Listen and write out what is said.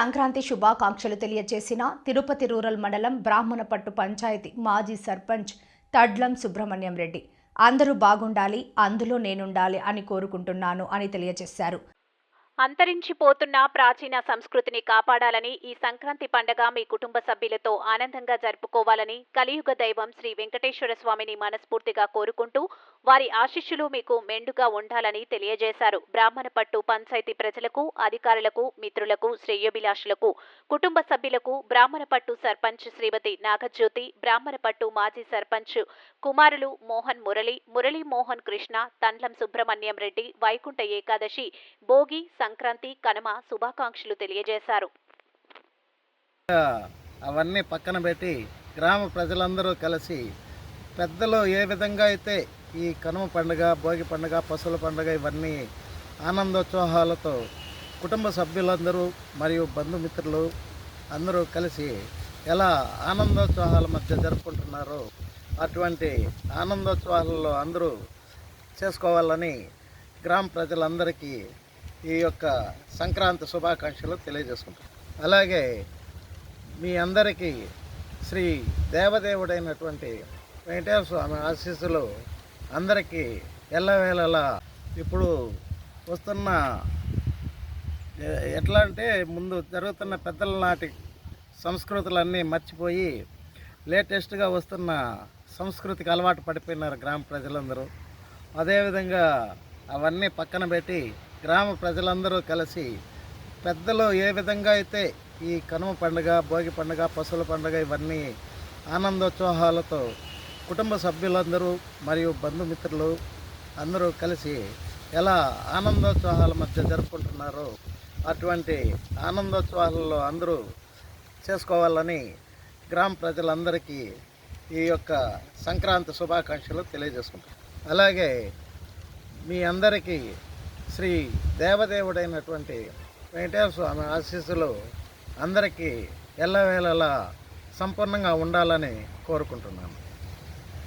సంక్రాంతి శుభాకాంక్షలు తెలియజేసిన తిరుపతి రూరల్ మండలం బ్రాహ్మణపట్టు పంచాయతీ మాజీ సర్పంచ్ తడ్లం సుబ్రహ్మణ్యం రెడ్డి. అందరూ బాగుండాలి అందులో నేనుండాలి అని కోరుకుంటున్నాను అని తెలియజేశారు. అంతరించిపోతున్న ప్రాచీన సంస్కృతిని కాపాడాలని ఈ సంక్రాంతి పండగ మీ కుటుంబ సభ్యులతో ఆనందంగా జరుపుకోవాలని కలియుగ దైవం శ్రీ వెంకటేశ్వర స్వామిని మనస్ఫూర్తిగా కోరుకుంటూ వారి ఆశీస్సులు మీకు మెండుగా ఉండాలని తెలియజేశారు. బ్రాహ్మణపట్టు పంచాయతీ ప్రజలకు అధికారులకు మిత్రులకు శ్రేయోభిలాషులకు కుటుంబ సభ్యులకు బ్రాహ్మణపట్టు సర్పంచ్ శ్రీమతి నాగజ్యోతి బ్రాహ్మణపట్టు మాజీ సర్పంచ్ కుమారులు మోహన్ మురళి మురళీ మోహన్ కృష్ణ తండ్లం సుబ్రహ్మణ్యం రెడ్డి వైకుంఠ ఏకాదశి భోగి సంక్రాంతి కనుమ శుభాకాంక్షలు తెలియజేశారు. అవన్నీ పక్కన పెట్టి గ్రామ ప్రజలందరూ కలిసి పెద్దలు ఏ విధంగా అయితే ఈ కనుమ పండుగ భోగి పండుగ పశువుల పండుగ ఇవన్నీ ఆనందోత్సాహాలతో కుటుంబ సభ్యులందరూ మరియు బంధుమిత్రులు అందరూ కలిసి ఎలా ఆనందోత్సాహాల మధ్య జరుపుకుంటున్నారో అటువంటి ఆనందోత్సవాలలో అందరూ చేసుకోవాలని గ్రామ ప్రజలందరికీ ఈ యొక్క సంక్రాంతి శుభాకాంక్షలు తెలియజేసుకుంటాను అలాగే మీ అందరికీ శ్రీ దేవదేవుడైనటువంటి వెంకటేశ్వర స్వామి ఆశీస్సులు అందరికీ ఎల్లవేళలా ఇప్పుడు వస్తున్న ఎట్లా అంటే ముందు జరుగుతున్న పెద్దల నాటి సంస్కృతులన్నీ మర్చిపోయి లేటెస్ట్గా వస్తున్న సంస్కృతికి అలవాటు పడిపోయినారు గ్రామ ప్రజలందరూ. అదేవిధంగా అవన్నీ పక్కన పెట్టి గ్రామ ప్రజలందరూ కలిసి పెద్దలు ఏ విధంగా అయితే ఈ కనుమ పండుగ భోగి పండుగ పశువుల పండుగ ఇవన్నీ ఆనందోత్సాహాలతో కుటుంబ సభ్యులందరూ మరియు బంధుమిత్రులు అందరూ కలిసి ఎలా ఆనందోత్సాహాల మధ్య జరుపుకుంటున్నారో అటువంటి ఆనందోత్సవాలలో అందరూ చేసుకోవాలని గ్రామ ప్రజలందరికీ ఈ యొక్క సంక్రాంతి శుభాకాంక్షలు తెలియజేసుకుంటాం అలాగే మీ అందరికీ శ్రీ దేవదేవుడైనటువంటి వెంకటేశ్వర స్వామి ఆశీస్సులు అందరికీ ఎల్లవేళలా సంపూర్ణంగా ఉండాలని కోరుకుంటున్నాను.